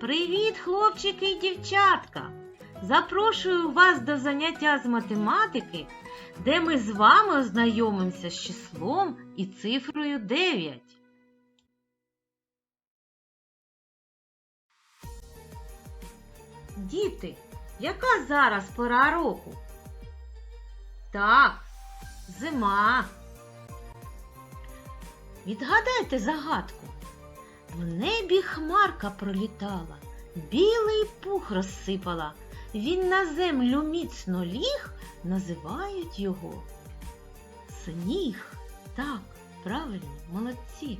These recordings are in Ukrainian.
Привіт, хлопчики і дівчатка! Запрошую вас до заняття з математики, де ми з вами ознайомимося з числом і цифрою 9. Діти, яка зараз пора року? Так, зима. Відгадайте загадку. В небі хмарка пролітала, білий пух розсипала. Він на землю міцно ліг, називають його сніг. Так, правильно, молодці.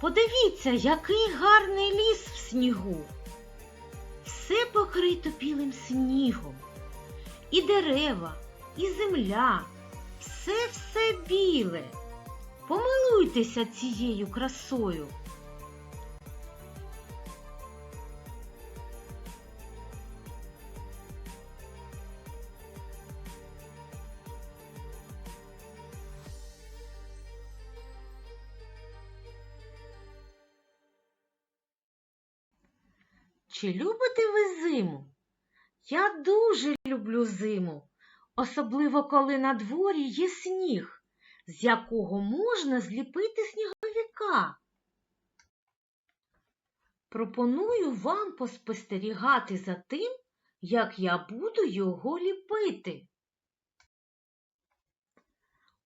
Подивіться, який гарний ліс в снігу. Все покрито білим снігом. І дерева, і земля, все все біле. Помилуйтеся цією красою. Чи любите ви зиму? Я дуже люблю зиму, особливо коли на дворі є сніг з якого можна зліпити сніговика. Пропоную вам поспостерігати за тим, як я буду його ліпити.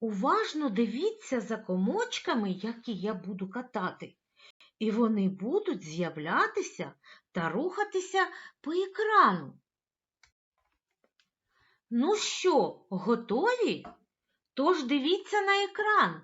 Уважно дивіться за комочками, які я буду катати, і вони будуть з'являтися та рухатися по екрану. Ну що, готові? Тож дивіться на екран.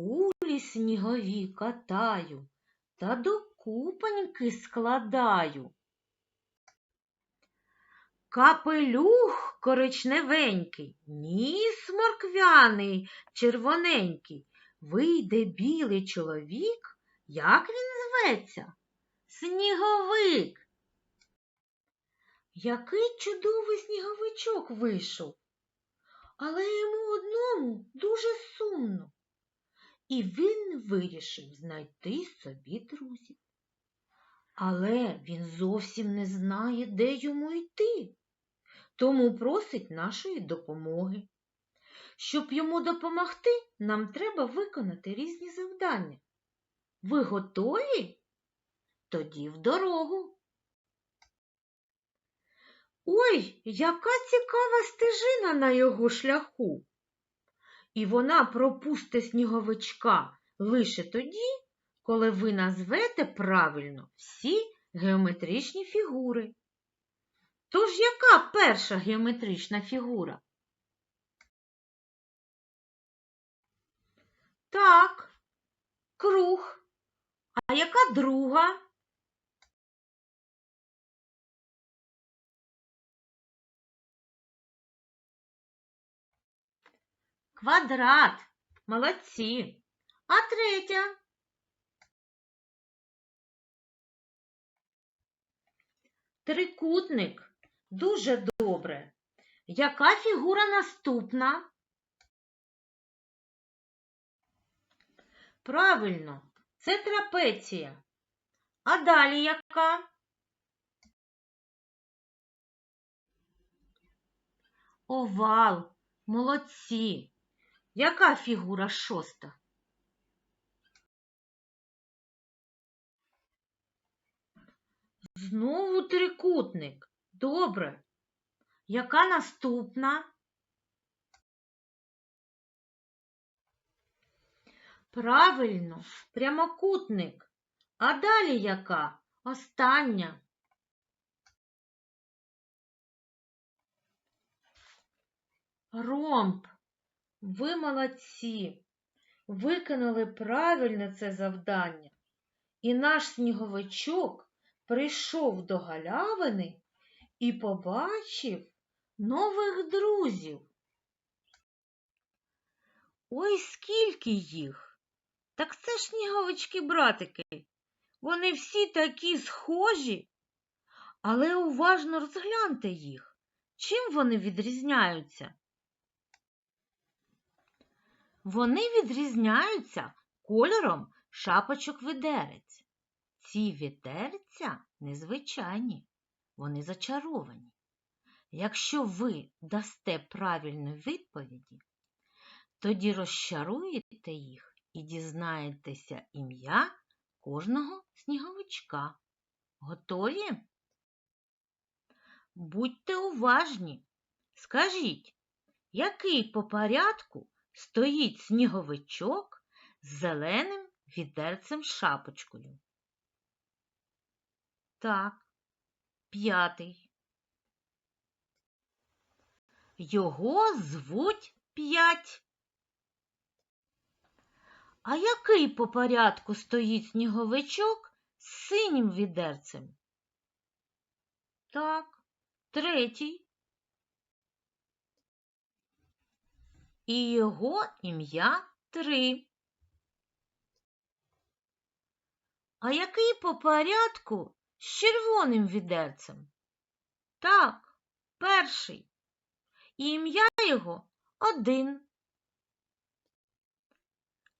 Кулі снігові катаю та до купоньки складаю. Капелюх коричневенький, ніс морквяний, червоненький. Вийде білий чоловік, як він зветься? Сніговик. Який чудовий сніговичок вийшов. Але йому одному дуже сумно. І він вирішив знайти собі друзів. Але він зовсім не знає, де йому йти, тому просить нашої допомоги. Щоб йому допомогти, нам треба виконати різні завдання. Ви готові? Тоді в дорогу. Ой, яка цікава стежина на його шляху. І вона пропусте сніговичка лише тоді, коли ви назвете правильно всі геометричні фігури. Тож яка перша геометрична фігура? Так, круг. А яка друга? Квадрат. Молодці. А третя? Трикутник. Дуже добре. Яка фігура наступна? Правильно, це трапеція. А далі яка? Овал. Молодці. Яка фігура шоста? Знову трикутник. Добре. Яка наступна? Правильно, прямокутник. А далі яка? Остання. Ромб. Ви молодці. Виконали правильно це завдання. І наш сніговичок прийшов до галявини і побачив нових друзів. Ой, скільки їх! Так це ж сніговички-братики. Вони всі такі схожі, але уважно розгляньте їх. Чим вони відрізняються? Вони відрізняються кольором шапочок відерець. Ці відерця незвичайні, вони зачаровані. Якщо ви дасте правильні відповіді, тоді розчаруєте їх і дізнаєтеся ім'я кожного сніговичка. Готові? Будьте уважні. Скажіть, який по порядку стоїть сніговичок з зеленим відерцем шапочкою? Так, п'ятий. Його звуть п'ять. А який по порядку стоїть сніговичок з синім відерцем? Так, третій. І його ім'я три. А який по порядку з червоним відерцем? Так, перший. І ім'я його один.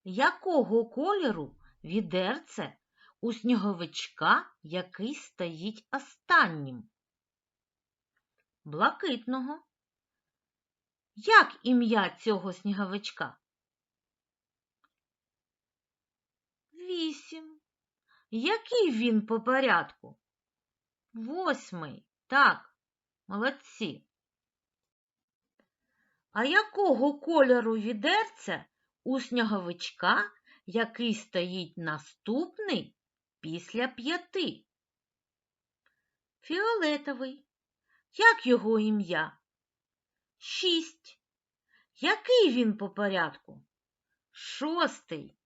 Якого кольору відерце у сніговичка, який стоїть останнім? Блакитного. Як ім'я цього сніговичка? Вісім. Який він по порядку? Восьмий. Так, молодці. А якого кольору відерця у сніговичка, який стоїть наступний після п'яти? Фіолетовий. Як його ім'я? Шість. Який він по порядку? Шостий.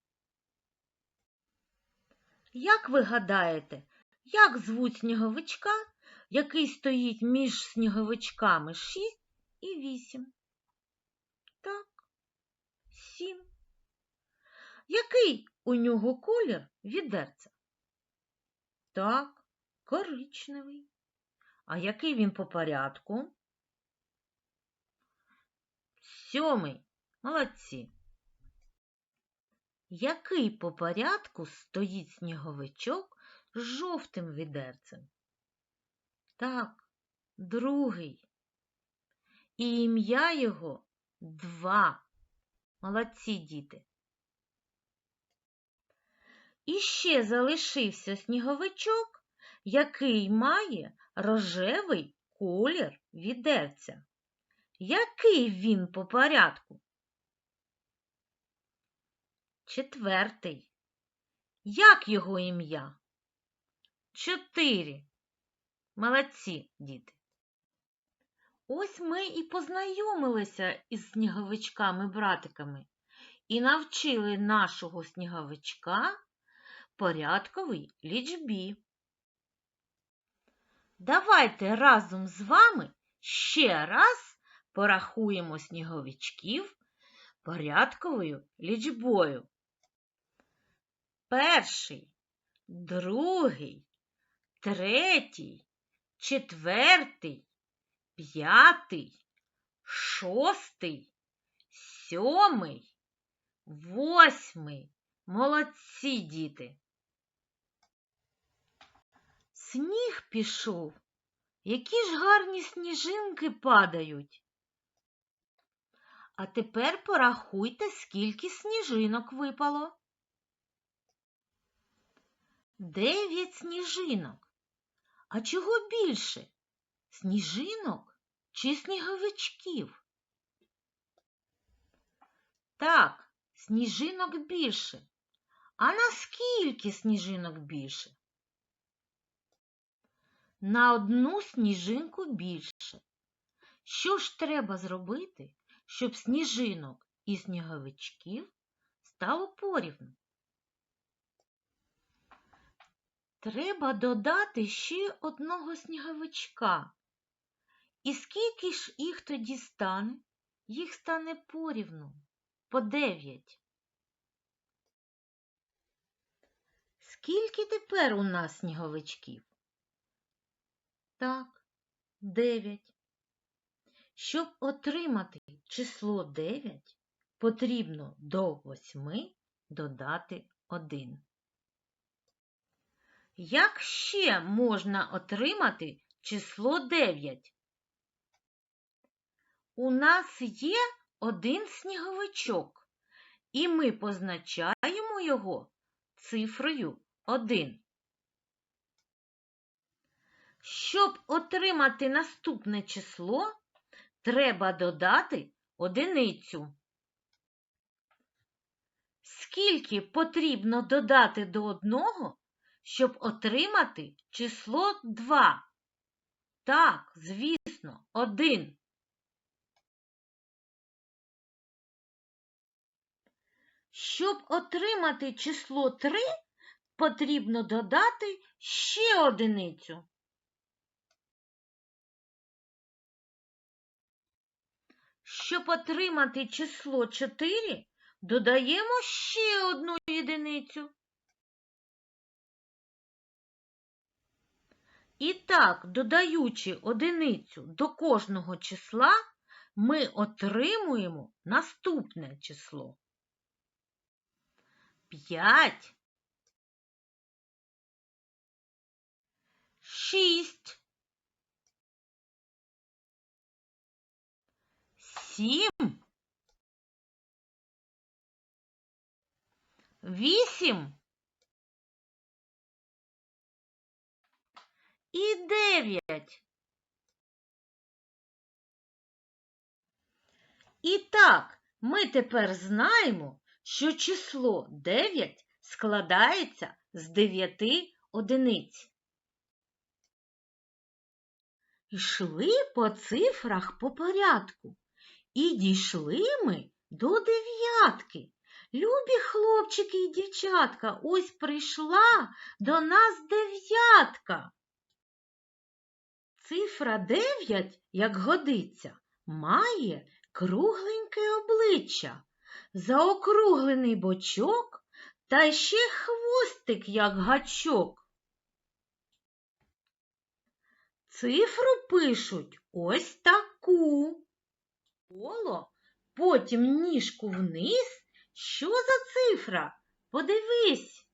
Як ви гадаєте, як звуть сніговичка, який стоїть між сніговичками 6 і 8? Так, 7. Який у нього колір відерця? Так, коричневий. А який він по порядку? Сьомий. Молодці. Який по порядку стоїть сніговичок з жовтим відерцем? Так, другий. І ім'я його два. Молодці діти. І ще залишився сніговичок, який має рожевий колір відерця. Який він по порядку? Четвертий. Як його ім'я? Чотири. Молодці, діти. Ось ми і познайомилися із сніговичками-братиками і навчили нашого сніговичка порядковій лічбі. Давайте разом з вами ще раз порахуємо сніговичків порядковою лічбою. Перший, другий, третій, четвертий, п'ятий, шостий, сьомий, восьмий. Молодці діти. Сніг пішов. Які ж гарні сніжинки падають. А тепер порахуйте, скільки сніжинок випало. Дев'ять сніжинок. А чого більше? Сніжинок чи сніговичків? Так, сніжинок більше. А наскільки сніжинок більше? На одну сніжинку більше. Що ж треба зробити, щоб сніжинок і сніговичків стало порівну? Треба додати ще одного сніговичка. І скільки ж їх тоді стане? Їх стане порівну, по дев'ять. Скільки тепер у нас сніговичків? Так, дев'ять. Щоб отримати число 9, потрібно до 8 додати 1. Як ще можна отримати число 9? У нас є один сніговичок, і ми позначаємо його цифрою 1. Щоб отримати наступне число, треба додати одиницю. Скільки потрібно додати до одного, щоб отримати число 2? Так, звісно, 1. Щоб отримати число 3, потрібно додати ще одиницю. Щоб отримати число 4, додаємо ще одну єдиницю. І так, додаючи одиницю до кожного числа, ми отримуємо наступне число. 5, 6, сім, вісім і дев'ять. І так, ми тепер знаємо, що число 9 складається з 9 одиниць. Йшли по цифрах по порядку. І дійшли ми до дев'ятки. Любі хлопчики і дівчатка, ось прийшла до нас дев'ятка. Цифра 9, як годиться, має кругленьке обличчя, заокруглений бочок та ще хвостик, як гачок. Цифру пишуть ось таку коло, потім ніжку вниз. Що за цифра? Подивись.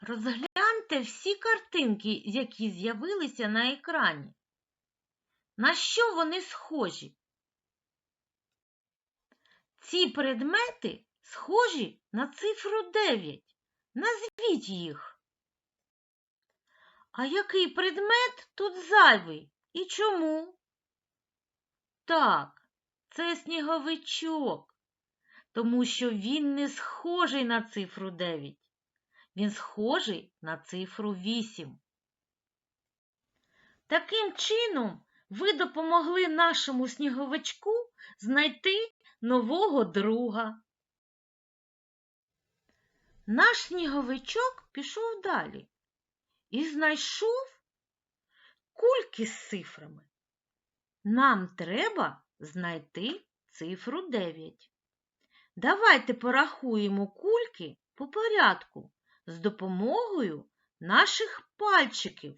Розгляньте всі картинки, які з'явилися на екрані. На що вони схожі? Ці предмети схожі на цифру 9. Назвіть їх. А який предмет тут зайвий і чому? Так, це сніговичок, тому що він не схожий на цифру 9. Він схожий на цифру 8. Таким чином, ви допомогли нашому сніговичку знайти нового друга. Наш сніговичок пішов далі і знайшов кульки з цифрами. Нам треба знайти цифру 9. Давайте порахуємо кульки по порядку з допомогою наших пальчиків,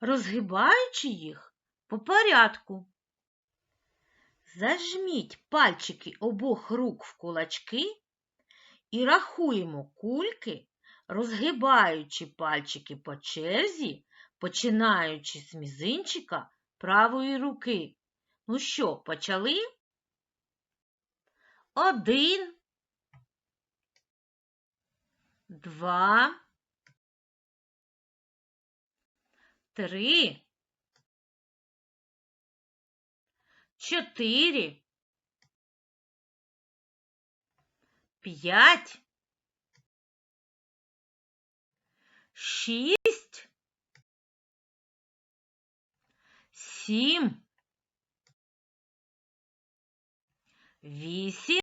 розгибаючи їх по порядку. Зажміть пальчики обох рук в кулачки і рахуємо кульки, розгибаючи пальчики по черзі, починаючи з мізинчика правої руки. Ну що, почали? Один, два, три, чотири, п'ять, шість, сім, вісім,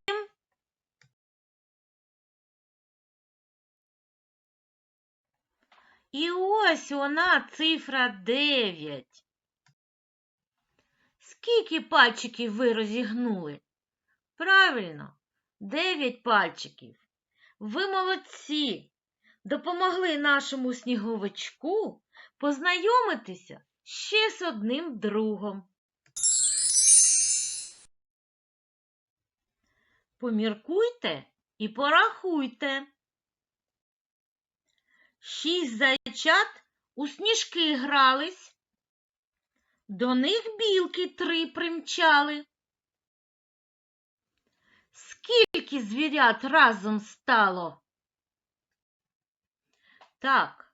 І ось вона цифра 9. Скільки пальчиків ви розігнули? Правильно, 9 пальчиків. Ви молодці. Допомогли нашому сніговичку познайомитися ще з одним другом. Поміркуйте і порахуйте. Шість зайчат у сніжки грались, до них білки три примчали. Скільки звірят разом стало? Так,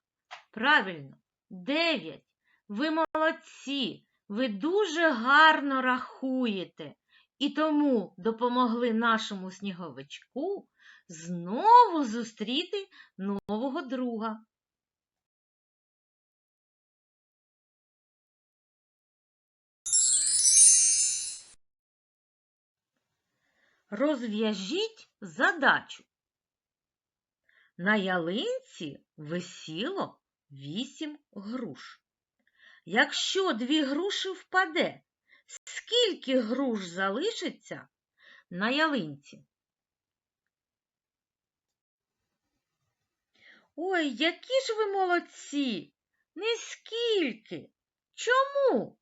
правильно, дев'ять. Ви молодці, ви дуже гарно рахуєте і тому допомогли нашому сніговичку знову зустріти нового друга. Розв'яжіть задачу. На ялинці висіло вісім груш. Якщо дві груші впаде, скільки груш залишиться на ялинці? Ой, які ж ви молодці! Нескільки. Чому?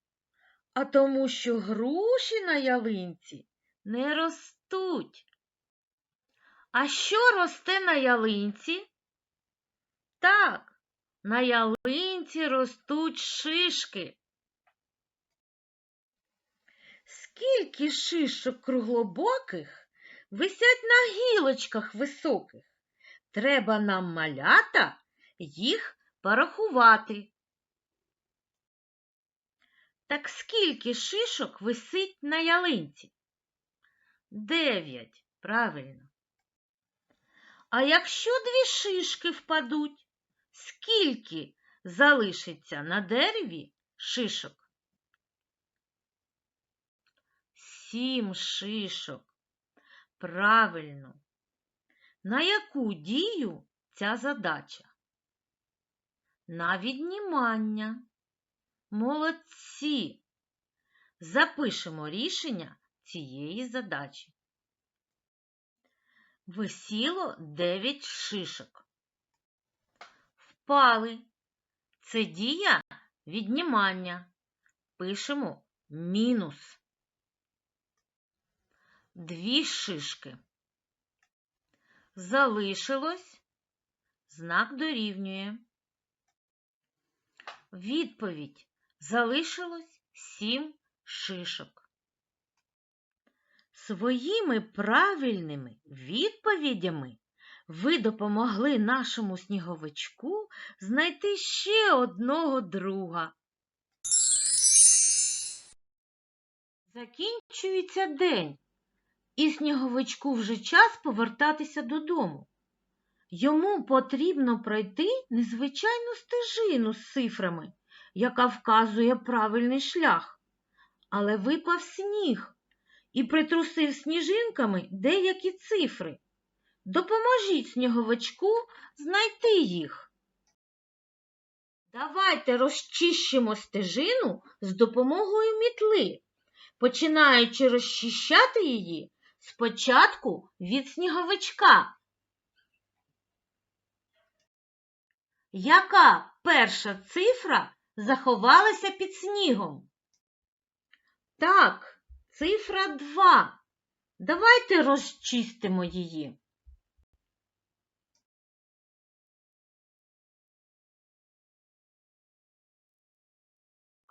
А тому, що груші на ялинці не ростуть. А що росте на ялинці? Так, на ялинці ростуть шишки. Скільки шишок круглобоких висять на гілочках високих? Треба нам малята їх порахувати. Так скільки шишок висить на ялинці? Дев'ять, правильно. А якщо дві шишки впадуть, скільки залишиться на дереві шишок? Сім шишок. Правильно. На яку дію ця задача? На віднімання. Молодці. Запишемо рішення цієї задачі. Висіло 9 шишок. Впали. Це дія віднімання. Пишемо мінус. Дві шишки. Залишилось. Знак дорівнює. Відповідь. Залишилось сім шишок. Своїми правильними відповідями ви допомогли нашому сніговичку знайти ще одного друга. Закінчується день, і сніговичку вже час повертатися додому. Йому потрібно пройти незвичайну стежину з цифрами, яка вказує правильний шлях. Але випав сніг і притрусив сніжинками деякі цифри. Допоможіть сніговичку знайти їх. Давайте розчищимо стежину з допомогою мітли, починаючи розчищати її спочатку від сніговичка. Яка перша цифра заховалася під снігом? Так, цифра 2. Давайте розчистимо її.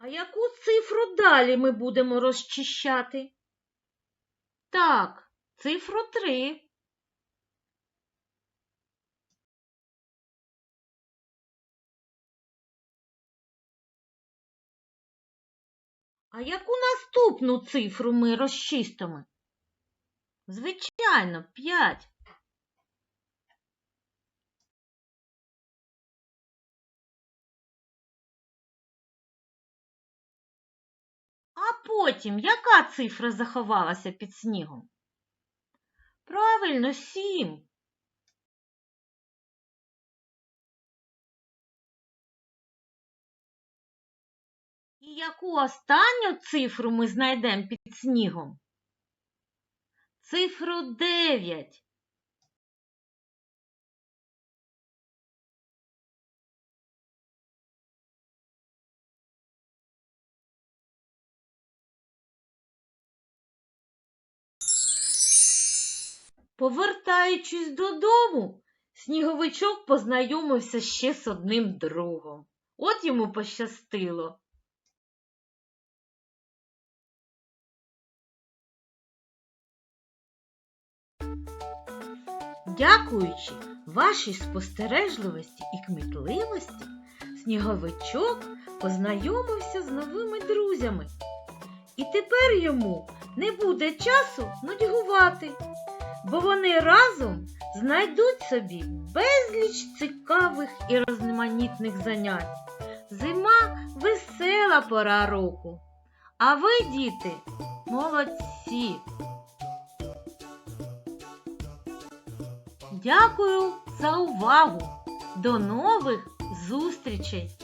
А яку цифру далі ми будемо розчищати? Так, цифру 3. А яку наступну цифру ми розчистимо? Звичайно, 5. А потім яка цифра заховалася під снігом? Правильно, 7. І яку останню цифру ми знайдемо під снігом? Цифру 9. Повертаючись додому, сніговичок познайомився ще з одним другом. От йому пощастило. Дякуючи вашій спостережливості і кмітливості, сніговичок познайомився з новими друзями. І тепер йому не буде часу нудьгувати, бо вони разом знайдуть собі безліч цікавих і різноманітних занять. Зима весела пора року. А ви, діти, молодці! Дякую за увагу! До нових зустрічей!